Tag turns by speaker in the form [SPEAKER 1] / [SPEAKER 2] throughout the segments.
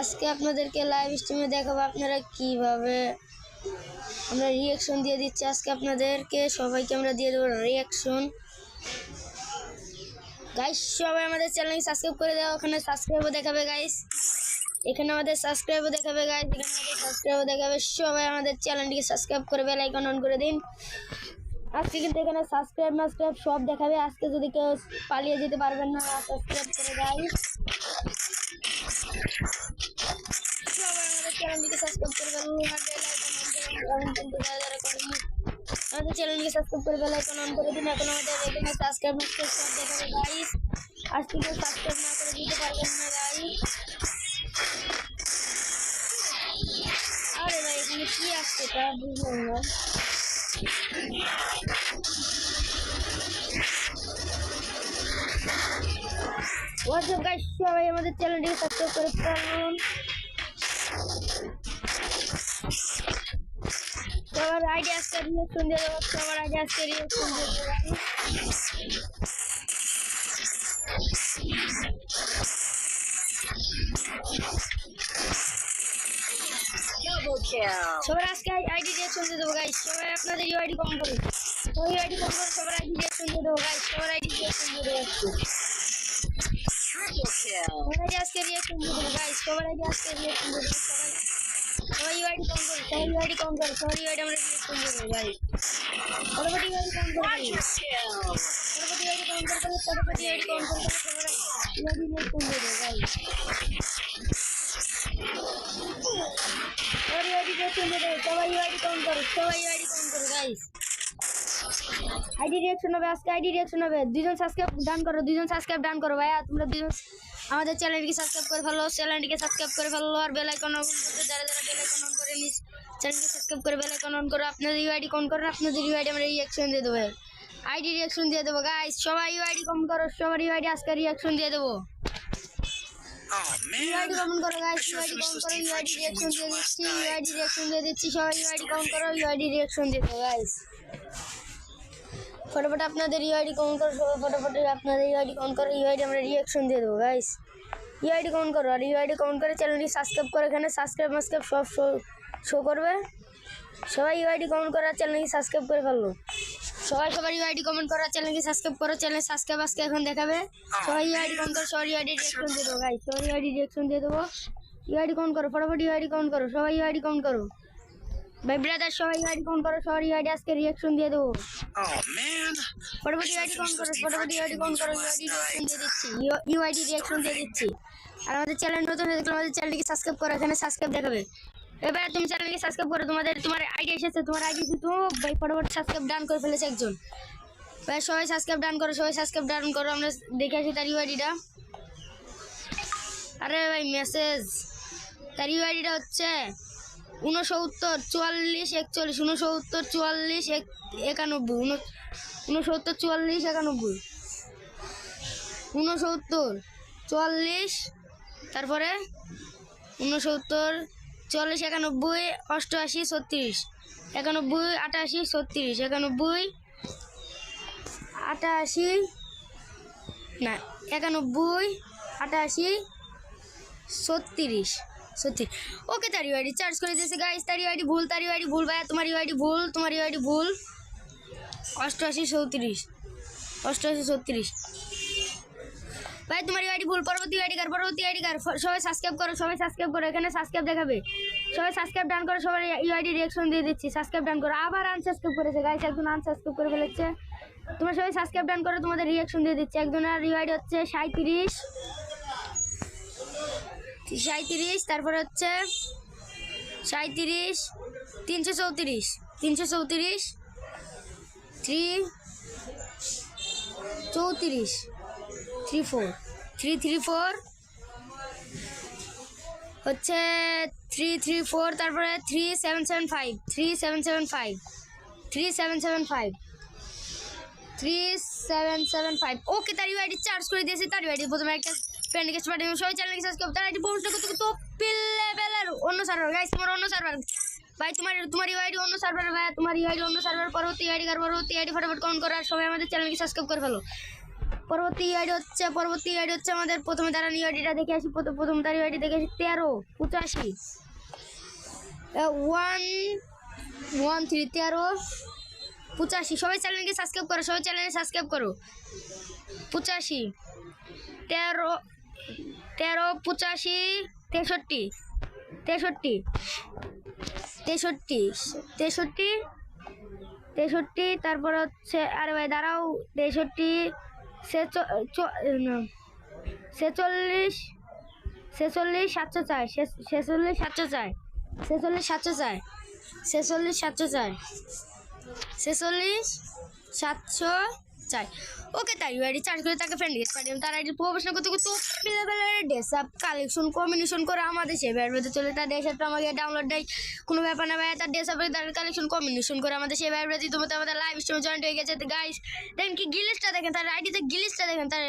[SPEAKER 1] আজকে আপনাদেরকে লাইভ স্ট্রিমে দেখাবো আপনারা কীভাবে আমরা রিয়াকশন দিয়ে দিচ্ছি। আজকে আপনাদেরকে সবাইকে আমরা দিয়ে দেবো রিয়াকশন গাইস সবাই আমাদের চ্যানেলকে সাবস্ক্রাইব করে দেওয়া ওখানে সাবস্ক্রাইবও দেখাবে গাইস এখানে আমাদের সাবস্ক্রাইবও দেখাবে গাইস এখানে আমাদের সাবস্ক্রাইবও দেখাবে। সবাই আমাদের চ্যানেলটিকে সাবস্ক্রাইব করে বেল আইকন অন করে দিন। আজকে কিন্তু এখানে সাবস্ক্রাইব মাসক্রাইব সব দেখাবে। আজকে যদি কেউ পালিয়ে যেতে পারবেন না সাবস্ক্রাইব করে গাইস সবাই আমাদের চ্যানেলটিকে সাবস্ক্রাইব করে বেল আইকন অন করে দিন কিন্তু যারা যারা করেনি আমাদের চ্যানেলটিকে সাবস্ক্রাইব করে বেল আইকন অন করে দিন এখন আমাদের এখানে সাবস্ক্রাইব মাসক্রাইব সব দেখাবে গাইস আজকে কেউ সাবস্ক্রাইব না করে দিতে পারবেন না গাইস আরে ভাই এখানে কি আসছে তা বুঝলাম না হোয়াটসঅ্যাপ গাইস সবাই আমাদের চ্যানেলটিকে সাবস্ক্রাইব করে ফেলুন। সবার আইডি আজকে রিয়েকশন দিয়ে দেবো। সবার আইডি আজকে রিয়েকশন দিয়ে দেবো. সবার আজকে আইডি রিয়েকশন দিয়ে দেবো গাইস সবাই আপনাদের ইউআইডি কম করুন সবাই ইউআইডি কম করুন সবার আইডি রিয়েকশন দিয়ে দেবো গাইস সবার আইডি রিয়েকশন দিয়ে দেবো। আইডি হবে আজকে আইডি হবে দুজন সাবস্ক্রাইব ডান করো দুজন সাবস্ক্রাইব ডান করো, ভাইয়া। তোমরা দুজন আমাদের চ্যানেলটিকে সাবস্ক্রাইব করে ফেলো চ্যানেলটিকে সাবস্ক্রাইব করে ফেলো আর বেল আইকন অন করতে যারা যারা বেল আইকন অন করে নিস চ্যানেলকে সাবস্ক্রাইব করে বেল আইকন অন করো আপনাদের ইউআইডি কোন করো আপনাদের ইউআইডি আমরা রিয়াকশন দিয়ে দেবো আইডি রিয়াকশন দিয়ে দেবো গাইস সবাই ইউআইডি কম করো সবার ইউআইডি আজকে রিয়াকশন দিয়ে দেবো
[SPEAKER 2] Oh
[SPEAKER 1] ইউআইডি
[SPEAKER 2] man,
[SPEAKER 1] করো গাইস ইউআইডি
[SPEAKER 2] finished
[SPEAKER 1] করো ইউআইডি রিয়াকশন দিয়ে দিচ্ছি ইউআইডি রিয়াকশন দিয়ে দিচ্ছি সবাই ইউআইডি কমন করো ইউআইডি রিয়াকশন দিয়ে দাও গাইস ফটাফট আপনাদের ইউআইডি কমন করো ফটাফট আপনাদের ইউআইডি কমন করো ইউআইডি আমরা রিয়াকশন দিয়ে দেবো গাইস ইউআইডি কমন করো আর ইউআইডি কমন করে চ্যানেলটি সাবস্ক্রাইব করে এখানে সাবস্ক্রাইব মাস্ক্রাইব সব শো শো করবে সবাই ইউআইডি কমন করা চ্যানেলকে সাবস্ক্রাইব করে ফেলল সবাই সবার ইউআইডি কমেন্ট করা চ্যানেলকে সাবস্ক্রাইব করো চ্যানেল সাবস্ক্রাইব আজকে এখন দেখাবে সবাই ইউআইডি কমেন্ট করো সবার ইউআইডি রিয়াকশন দিয়ে দেবো গাইস সবার ইউআইডি রিয়াকশন দিয়ে দেবো ইউআইডি কমেন্ট করো ফটাফট ইউআইডি কমেন্ট করো সবাই ইউআইডি কমেন্ট করো ভাই ব্রাদার সবাই ইউআইডি কমেন্ট করো সবার ইউআইডি আজকে রিয়াকশন দিয়ে দেবো।
[SPEAKER 2] Oh man.
[SPEAKER 1] ফটাফট করো ফটাফট ইউআইডি কমেন্ট করো ইউআইডি রিয়াকশন দিয়ে দিচ্ছি ইউআইডি রিয়াকশন দিয়ে দিচ্ছি। আর আমাদের চ্যানেল নতুন হয়ে থাকলে আমাদের চ্যানেলটিকে সাবস্ক্রাইব করো এখানে সাবস্ক্রাইব দেখাবে। এবার তুমি চ্যানেলকে সাবস্ক্রাইব করো তোমাদের তোমার আইডি এসেছে তোমার আইডি এসেছে তো ভাই ফটাফট সাবস্ক্রাইব ডান করে ফেলেছে একজন। ভাই সবাই সাবস্ক্রাইব ডান করো সবাই সাবস্ক্রাইব ডান করো আমরা দেখে আসি তার ইউআইডিটা আরে ভাই মেসেজ তার ইউআইডিটা হচ্ছে উনসত্তর চুয়াল্লিশ, একচল্লিশ উনসত্তর চুয়াল্লিশ, এক, একানব্বই উন- উনসত্তর চুয়াল্লিশ, একানব্বই। উনসত্তর চুয়াল্লিশ, তারপরে উনসত্তর চুয়াল্লিশ, একানব্বই, অষ্টআশি, ছত্রিশ। একানব্বই, আটাশি, ছত্রিশ। একানব্বই, আটাশি, না, একানব্বই, আটাশি, ছত্রিশ। ছত্রিশ ওকে তার ইউআইডি চার্জ করে দিয়েছে গাইস তার ইউআইডি ভুল তার ইউআইডি ভুল ভাইয়া তোমার ইউআইডি ভুল তোমার ইউআইডি ভুল অষ্টআশি চৌত্রিশ অষ্টআশি ছত্রিশ ভাই তোমার ইউআইডি ভুল পরবর্তী আইডি কার পরবর্তী আইডি কার সবাই সাবস্ক্রাইব করো সবাই সাবস্ক্রাইব করো এখানে সাবস্ক্রাইব দেখাবে সবাই সাবস্ক্রাইব ডান করো সবাই ইউআইডি রিয়াকশন দিয়ে দিচ্ছি সাবস্ক্রাইব ডান করো আবার আনসাবস্ক্রাইব করেছে গাইস একজন আনসাবস্ক্রাইব করে ফেলেছে তোমরা সবাই সাবস্ক্রাইব ডান করো তোমাদের রিয়াকশন দিয়ে দিচ্ছি একজনের ইউআইডি হচ্ছে সাঁত্রিশ সাঁত্রিশ তারপর হচ্ছে সাঁত্রিশ তিনশো চৌত্রিশ তিনশো চৌত্রিশ, থ্রি চৌত্রিশ, three four, three three four, হচ্ছে থ্রি থ্রি ফোর, তারপরে three seven seven five, three seven seven five, three seven seven five, three seven seven five. Okay তার ইউআইডি চার্জ করে দিয়েছি তার ইউআইডি প্রথমে একটা ফ্রেন্ড রিকোয়েস্ট পাঠিয়ে সবাই চ্যানেলকে সাবস্ক্রাইব তার আইডি করতে টপিল লেভেলের অন্য সার্ভার গাইস তোমার অন্য সার্ভার ভাই, তোমার তোমার ইউআইডি অন্য সার্ভার ভাই, তোমার ইউআইডি অন্য সার্ভার পরবর্তী আইডি কার, পরবর্তী আইডি ফটাফট কমেন্ট করো আর সবাই আমাদের চ্যানেলকে সাবস্ক্রাইব করে ফেলো। পরবর্তী ইউআইডি হচ্ছে, পরবর্তী ইউআইডি হচ্ছে আমাদের, প্রথমে দাঁড়ান ইউআইডিটা দেখে আসি, প্রথম প্রথম তার ইউআইডি দেখে আসি, তেরো, পঁচাশি। ওয়ান ওয়ান থ্রি তেরো, পঁচাশি। সবাই চ্যানেলকে সাবস্ক্রাইব করো, সবাই চ্যানেলকে সাবস্ক্রাইব করো। পঁচাশি, তেরো তেরো, পঁচাশি, তেষট্টি। তেষট্টি। তেষট্টি। তেষট্টি। তেষট্টি, তারপর হচ্ছে, আরে ভাই দাঁড়াও, তেষট্টি ছেচল্লিশ ছেচল্লিশ, সাতশো চার ছেচল্লিশ, সাতশো চার, ছেচল্লিশ, সাতশো চার, ছেচল্লিশ, সাতশো চার, ছেচল্লিশ, সাতশো চার ওকে তাই আইডি চার্জ করে তাকে ফ্রেন্ড রিকোয়েস্ট পাঠিয়ে তার আইডি প্রফেশনাল করতে করতে লেভেলের ড্রেস আপ কালেকশন কম্বিনেশন করে আমাদের সে বেড়াতে চলে তার ড্রেস আপটা আমাকে ডাউনলোড দেয়, কোনো ব্যাপার না ভাই তার ড্রেস আপের তার কালেকশন কম্বিনেশন করে আমাদের সে বেড়াতে তোমাদের আমাদের লাইভ স্ট্রিমে জয়েন্ট হয়ে গেছে। গাইস দেখেন কি গিলিসটা দেখেন, তার আইডিতে গিলিসটা দেখেন, তার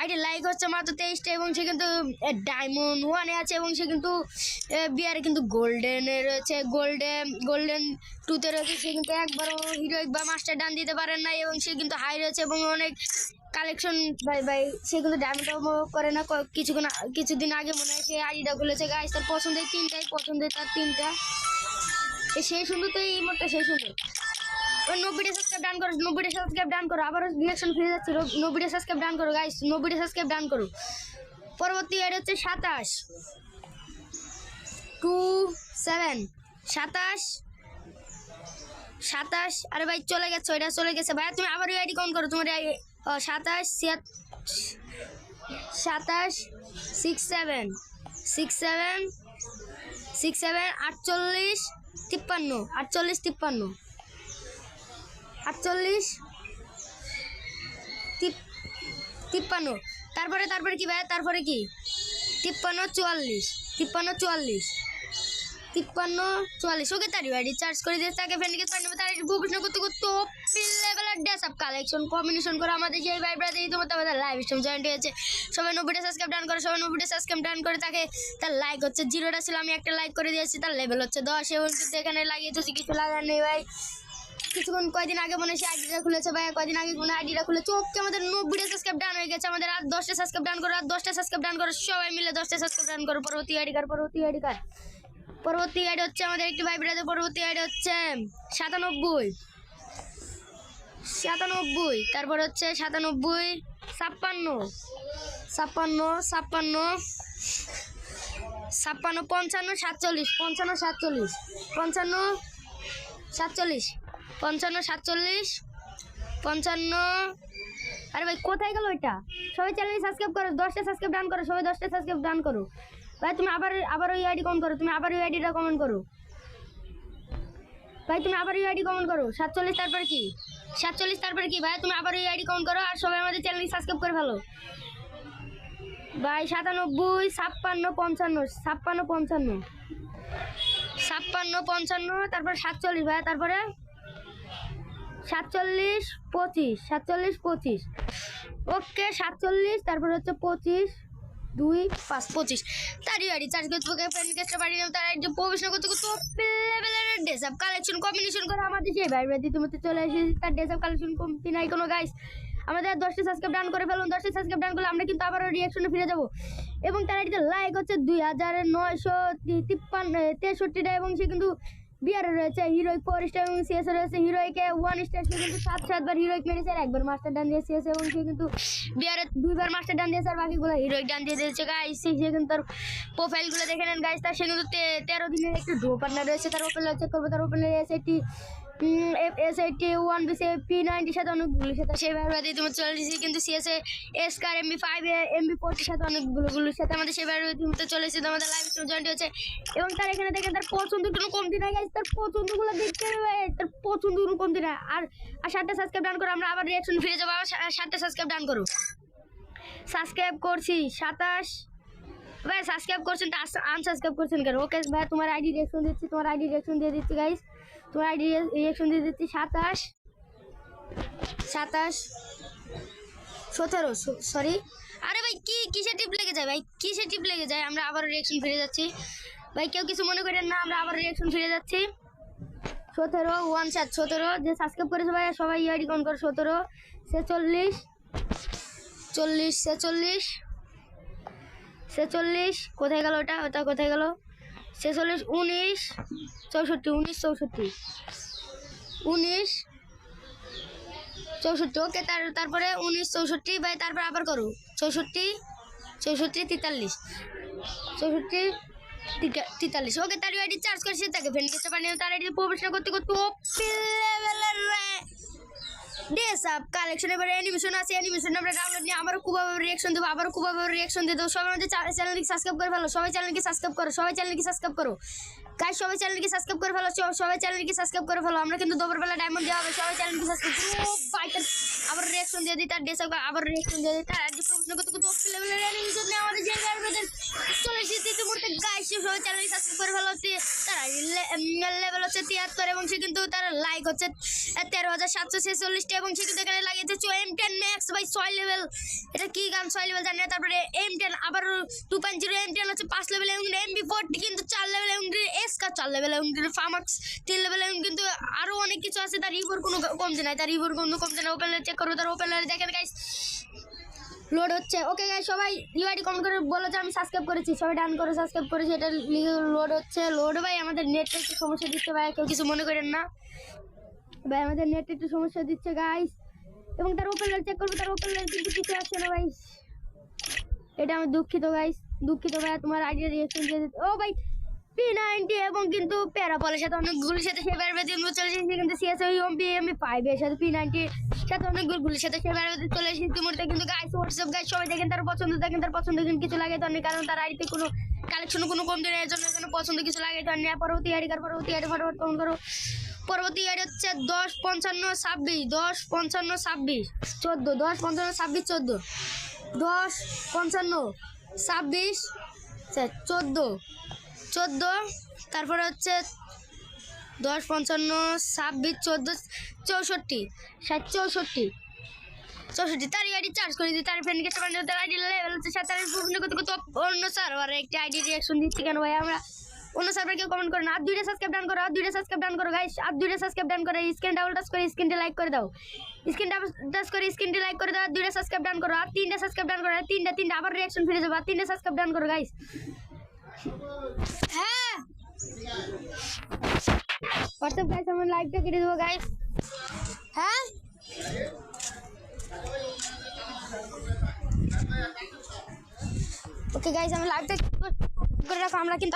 [SPEAKER 1] আইডি লাইক হচ্ছে মাত্র তেইশটা এবং সে কিন্তু ডায়মন্ড ওয়ানে আছে এবং সে কিন্তু বিয়ারে কিন্তু গোল্ডেনে রয়েছে। গোল্ডেন গোল্ডেন টুতে রয়েছে। সে কিন্তু একবারও হিরোইক বা মাস্টার ডান দিতে পারেন না এবং সে কিন্তু হাই রয়েছে এবং অনেক কালেকশন বাই বাই সে কিন্তু ডায়মন্ড করে না। কিছুক্ষণ কিছুদিন আগে মনে হয় সে আইডিটা খুলেছে। গাইস তার পছন্দের তিনটাই, পছন্দের তার তিনটা। সেই সুন্দর তো এই মোটটা সেই সুন্দর। নব্বইটা সাবস্ক্রাইব ডান করো নব্বইটা সাবস্ক্রাইব ডান করো, আবারও রিয়াকশন ফিরে যাচ্ছে নব্বইটা সাবস্ক্রাইব ডান করো গাইস নব্বইটা সাবস্ক্রাইব ডান করো। পরবর্তী এর হচ্ছে সাতাশ। টু সেভেন সাতাশ সাতাশ, আরে ভাই চলে গেছে এটা চলে গেছে। ভাই তুমি আবার আইডি কাউন্ট করো, তোমার সাতাশ সাতাশ six seven six seven six seven আটচল্লিশ, তিপ্পান্ন আটচল্লিশ, তিপ্পান্ন। আটচল্লিশ। তিপ্পান্ন। তারপরে তারপরে কি ভাই? তারপরে কি? তিপ্পান্ন, চুয়াল্লিশ। তিপ্পান্ন চুয়াল্লিশ। তিপ্পান্ন, চুয়াল্লিশ। ওকে তারি বাড়ি চার্জ করে দিয়ে তাকে ফ্রেন্ডকে তার তার প্রশ্ন করতে করতে লেভেলের ড্রেস আপ কালেকশন কম্বিনেশন করে আমাদের যে ভাই ব্রাদার এই তোমার আমাদের লাইভ স্ট্রিম জয়েন্ট হয়েছে। সবাই নব্বইটা সাবস্ক্রাইব ডান করে, সবাই নব্বইটা সাবস্ক্রাইব ডান করে তাকে তার লাইক হচ্ছে। জিরোটা ছিল, আমি একটা লাইক করে দিয়েছি। তার লেভেল হচ্ছে দশ। এবং কিন্তু এখানে লাগিয়েছে, কিছু লাগার নেই ভাই। কিছুক্ষণ, কয়দিন আগে মনে হয় আইডিটা খুলেছে ভাই কয়দিন আগে মনে আইডিটা খুলেছে। ওকে, আমাদের নব্বইটা সাবস্ক্রাইব ডান হয়ে গেছে, আমাদের আর দশটা সাবস্ক্রাইব ডান করো, আর দশটা সাবস্ক্রাইব ডান করো, সবাই মিলে দশটা সাবস্ক্রাইব ডান করো। পরবর্তী আইডি কার্ড পরবর্তী আইডি কার্ড পরবর্তী আইডি হচ্ছে আমাদের একটি ভাই ব্রাদার পরবর্তী আইডি হচ্ছে সাতানব্বই। সাতানব্বই, তারপর হচ্ছে সাতানব্বই, ছাপ্পান্ন। ছাপ্পান্ন ছাপ্পান্ন ছাপ্পান্ন, পঞ্চান্ন, সাতচল্লিশ পঞ্চান্ন সাতচল্লিশ পঞ্চান্ন, সাতচল্লিশ। পঞ্চান্ন সাতচল্লিশ, পঞ্চান্ন, আরে ভাই, কোথায় গেল ওইটা সবাই চ্যানেল সাবস্ক্রাইব করো, দশটা সাবস্ক্রাইব ডান করো, সবাই দশটা সাবস্ক্রাইব ডান করো। ভাই, তুমি আবার আবার ওই আইডি কমেন্ট করো, তুমি আবার ওই আইডিটা কমেন্ট করো। ভাই, তুমি আবার ওই আইডি কমেন্ট করো। সাতচল্লিশ তারপরে কি? সাতচল্লিশ তারপরে কি? ভাই, তুমি আবার ওই আইডি কমেন্ট করো আর সবাই আমাদের চ্যানেল সাবস্ক্রাইব করে ফেলো। ভাই, সাতানব্বই, ছাপ্পান্ন, পঞ্চান্ন ছাপ্পান্ন পঞ্চান্ন। ছাপ্পান্ন, পঞ্চান্ন, তারপরে সাতচল্লিশ, ভাই, তারপরে? সাতচল্লিশ পঁচিশ সাতচল্লিশ পঁচিশ। ওকে, সাতচল্লিশ, তারপর হচ্ছে পঁচিশ, দুই, পাঁচ, পঁচিশ। তারই বাড়ি চার্জ করতে ওকে ফ্রেন্ড কেসটা বাড়ি তার একটু প্রবেশন করতে করতে লেভেলের ড্রেস আপ কালেকশন কম্বিনেশন করে আমাদের সেই ভাই বাড়ি তুমি তো চলে এসেছি, তার ড্রেস আপ কালেকশন কমতি নাই কোনো গাইস আমাদের দশটা সাবস্ক্রাইব ডান করে ফেলুন, দশটা সাবস্ক্রাইব ডান করলে আমরা কিন্তু আবারও রিয়াকশনে ফিরে যাব। এবং তার আইডিতে লাইক হচ্ছে দুই হাজার নয়শো তিপ্পান্ন, তেষট্টিটা, এবং সে কিন্তু বিয়ারে রয়েছে হিরোইক ফোর স্টার এবং সিএসে রয়েছে। হিরোইকে ওয়ান স্টার সে কিন্তু সাত, সাতবার হিরোইক মেরেছে আর একবার মাস্টার ডান দিয়ে সিএসে এবং সে কিন্তু বিয়ারে দুইবার মাস্টার ডান দিয়েছে আর বাকিগুলো হিরোইক ডান দিয়ে দিয়েছে। গাইস সে কিন্তু তার প্রোফাইলগুলো দেখে নেন। গাইস তার সে কিন্তু তেরো দিনের একটি ড্রো রয়েছে। তার ওপেন চেক করব। তার ওপেন রয়েছে এইটি এস ওয়ান বিসে পি সাথে তোমার চলে কিন্তু এস কার এমবি ফাইভ এমবি সাথে আমাদের চলে এসেছে আমাদের জয়েন্ট এবং তার এখানে দেখেন তার পছন্দ কোনো কমতি নাই guys, তার পছন্দগুলো দেখতে তার পছন্দ কোনো কমতি নাই। আর আর সাতটা সাবস্ক্রাইব ডান করো আমরা আবার রিয়াকশন ফিরে যাব আবার সাতটা সাবস্ক্রাইব ডান করো। সাবস্ক্রাইব করছি সাতাশ। ভাই সাবস্ক্রাইব করছেন আনসাবস্ক্রাইব করছেন কেন? ওকে ভাই তোমার আইডি রিয়াকশন দিচ্ছি তোমার আইডি রিয়াকশন দিয়ে দিচ্ছি গাইস তোমার রিয়াকশন দিয়ে দিচ্ছি সাতাশ। সাতাশ। সতেরো সরি আরে ভাই, কি কিসে টিপ লেগে যায় ভাই? কিসে টিপ লেগে যায়? আমরা আবার রিয়াকশন ফিরে যাচ্ছি। ভাই, কেউ কিছু মনে করেন না, আমরা আবার রিয়াকশন ফিরে যাচ্ছি। সতেরো ওয়ান সাত সতেরো। যে সাবস্ক্রাইব করেছে ভাই, সবাই ইয়ারি কন করে, সতেরো। ছেচল্লিশ। চল্লিশ, ছেচল্লিশ। ছেচল্লিশ। কোথায় গেল ওটা? ওটা কোথায় গেল? ছেচল্লিশ, উনিশ, চৌষট্টি উনিশ চৌষট্টি। উনিশ, চৌষট্টি, ওকে, তার, তারপরে উনিশ, চৌষট্টি বাই তারপর আবার করো। চৌষট্টি চৌষট্টি, তেতাল্লিশ। চৌষট্টি তিতা- তেতাল্লিশ। ওকে, তার, আইডি চার্জ করে সে তাকে ফ্রেন্ড করতে পারেনি তার আইডি প্রবেশনা করতে করতে ডেস আপ কালেকশন এবার অ্যানিমেশন আছে অ্যানিমেশন আমরা ডাউনলোড নিয়ে আবারও আবার রিয়াকশন দেবো, আবারও খুবভাবে রিয়াকশন দিয়ে দেবো। সবাই আমাদের চ্যানেলকে সাবস্ক্রাইব করে ফেলো, সবাই চ্যানেলকে সাবস্ক্রাইব করো, সবাই চ্যানেলকে সাবস্ক্রাইব করো। কাজ সবাই চ্যানেলকে সাবস্ক্রাইব করে ফেলো সব- সবাই চ্যানেলকে সাবস্ক্রাইব করে ফেলো। আমরা কিন্তু দুপুরবেলা ডায়মন্ড দেওয়া হবে, সবাই চ্যানেলকে সাবস্ক্রাইব আবার রিয়াকশন দিয়ে দিই, তার ডেস আবার রিয়াকশন দিয়ে দিই, তার আজকে প্রশ্ন করতে করতে অফ লেভেলের অ্যানিমেশন নিয়ে আমাদের যে গাইবেদের চলে এসেছে। ইতিমধ্যে গাই সে সবাই চ্যানেলকে সাবস্ক্রাইব করে ফেলো হচ্ছে তার লেভেল হচ্ছে তিয়াত্তর এবং সে কিন্তু তার লাইক হচ্ছে তেরো হাজার সাতশো ছেচল্লিশটা এবং সে কিন্তু এখানে লাগিয়েছে এম টেন ম্যাক্স বাই ছয় লেভেল এটা কি গান? ছয় লেভেল জানি না, তারপরে এম টেন আবার two point zero M ten হচ্ছে পাঁচ লেভেল এবং এম বি ফোরটি কিন্তু চার লেভেল এবং এস কা চার লেভেল এবং ফার্মাক্স তিন লেভেল এবং কিন্তু আরও অনেক কিছু আছে। তার রিভোর কোনো কমছে না, তার রিভোর কোনো কমছে না। ওপেন চেক করব, তার ওপেন দেখেন গাইস লোড হচ্ছে। ওকে গাইস সবাই ইউআইডি কমেন্ট করে বলো যে আমি সাবস্ক্রাইব করেছি। সবাই ডান করে সাবস্ক্রাইব করেছি। এটা লোড হচ্ছে। লোড ভাই, আমাদের নেট একটু সমস্যা দিচ্ছে, ভাই। কেউ কিছু মনে করেন না। ভাই, আমাদের নেট একটু সমস্যা দিচ্ছে গাইস এবং তার ওপেন লাইট চেক করব, তার ওপেন লাইট কিন্তু কিছু আসছে না, ভাই। এটা আমি দুঃখিত গাইস দুঃখিত ভাই তোমার আইডিয়া রিয়েকশন দিয়ে ও, ভাই পি নাইনটি এবং কিন্তু প্যারাপলের সাথে অনেকগুলির সাথে সে বেড়াবে দিয়ে চলে এসেছে, কিন্তু সিএস ওই পি এম ফাইভ এর সাথে পি নাইনটির সাথে অনেকগুলির সাথে সে বেড়াবে চলে এসেছে। ইতিমধ্যে কিন্তু গাইস হোয়াটসঅ্যাপ গাইস সবাই দেখেন তার পছন্দ, দেখেন তার পছন্দ কিন্তু কিছু লাগে তো কারণ তার আইডিতে কোনো কালেকশন কোনো কম দিনের এর জন্য কোনো পছন্দ কিছু লাগে তো না পরবর্তী আইডি কার পরবর্তী আইডি ফটোফট কমেন্ট করো পরবর্তী আইডি হচ্ছে দশ পঞ্চান্ন ছাব্বিশ, দশ পঞ্চান্ন ছাব্বিশ, চোদ্দ, দশ পঞ্চান্ন ছাব্বিশ, চোদ্দ, দশ পঞ্চান্ন ছাব্বিশ, চোদ্দ চোদ্দ, তারপরে হচ্ছে দশ, পঞ্চান্ন, ছাব্বিশ, চোদ্দ, চৌষট্টি, ষাট, চৌষট্টি। চৌষট্টি তার আইডি চার্জ করে দিই তার ফ্রেন্ডকে তার আইডি লেভেল হচ্ছে সাত তারিখ বিভিন্ন করতে করতে অন্য সার্ভারে একটি আইডি রিয়াকশন দিচ্ছি কেন ভাই আমরা? অন্য সার্ভারে কেউ কমেন্ট করো আর দুইটা সাবস্ক্রাইব ডান করো, আর দুইটা সাবস্ক্রাইব ডান করো গাইস আর দুইটা সাবস্ক্রাইব ডান করে স্ক্রিন ডাবল টাচ করে স্ক্রিনটা লাইক করে দাও। স্ক্রিন ডাবল টাচ করে স্ক্রিনটি লাইক করে দাও, আর দুইটা সাবস্ক্রাইব ডান করো, আর তিনটা সাবস্ক্রাইব ডান করো, আর তিনটা তিনটা আবার রিয়াকশন ফিরে যাব, আর তিনটা সাবস্ক্রাইব ডান করো গাইস হ্যাঁ হোয়াটসঅ্যাপ গাইস আমার লাইভটা কেটে দেবো গাইস হ্যাঁ ওকে গাইস আমি লাইভটা করে রাখো আমরা কিন্তু